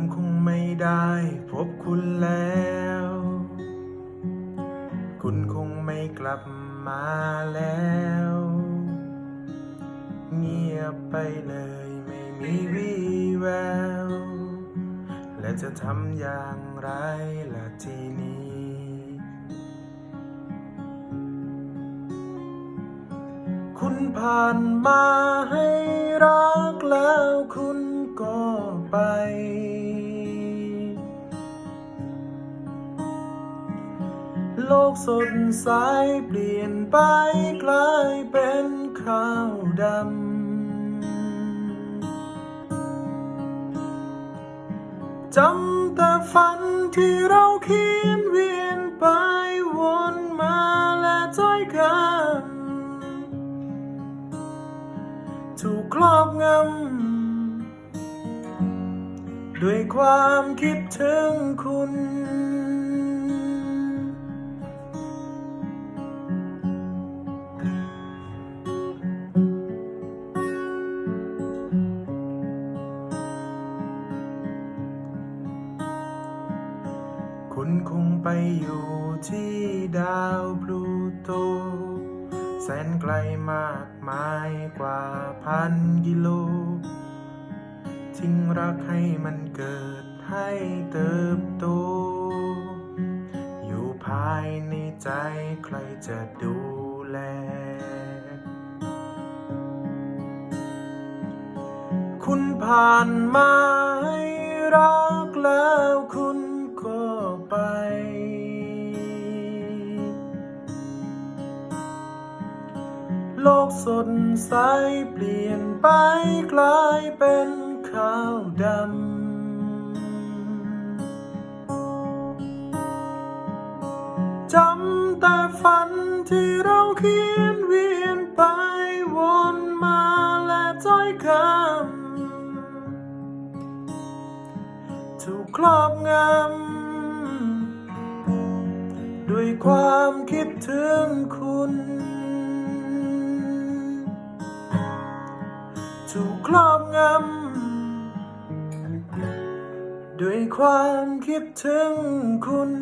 ผมคงได้พบคุณแล้ว คุณคงไม่กลับมาแล้ว เงียบไปเลยไม่มีวี่แวว และจะทำอย่างไรล่ะทีนี้ คุณผ่านมาให้รักแล้วคุณก็ไป โลกสดใสเปลี่ยนไปกลายเป็นขาวดำจำแต่ฝันที่เราเขียนเวียนไปวนมาและถ้อยคำถูกครอบงำด้วยความคิดถึงคุณ คุณคงไปอยู่ที่ดาวพลูโต แสนไกลมากมายกว่าพันกิโล ทิ้งรักให้มันเกิดให้เติบโต อยู่ภายในใจใครจะดูแล คุณผ่านมาให้รักแล้วคุณ กสดใสเปลี่ยนไปกลายเป็นขาวดำจำแต่ฝันที่เราเขียนเวียนไปวนมาและถ้อยคำถูกครอบงำด้วยความคิดถึงคุณ ครอบงำ ด้วยความคิดถึงคุณ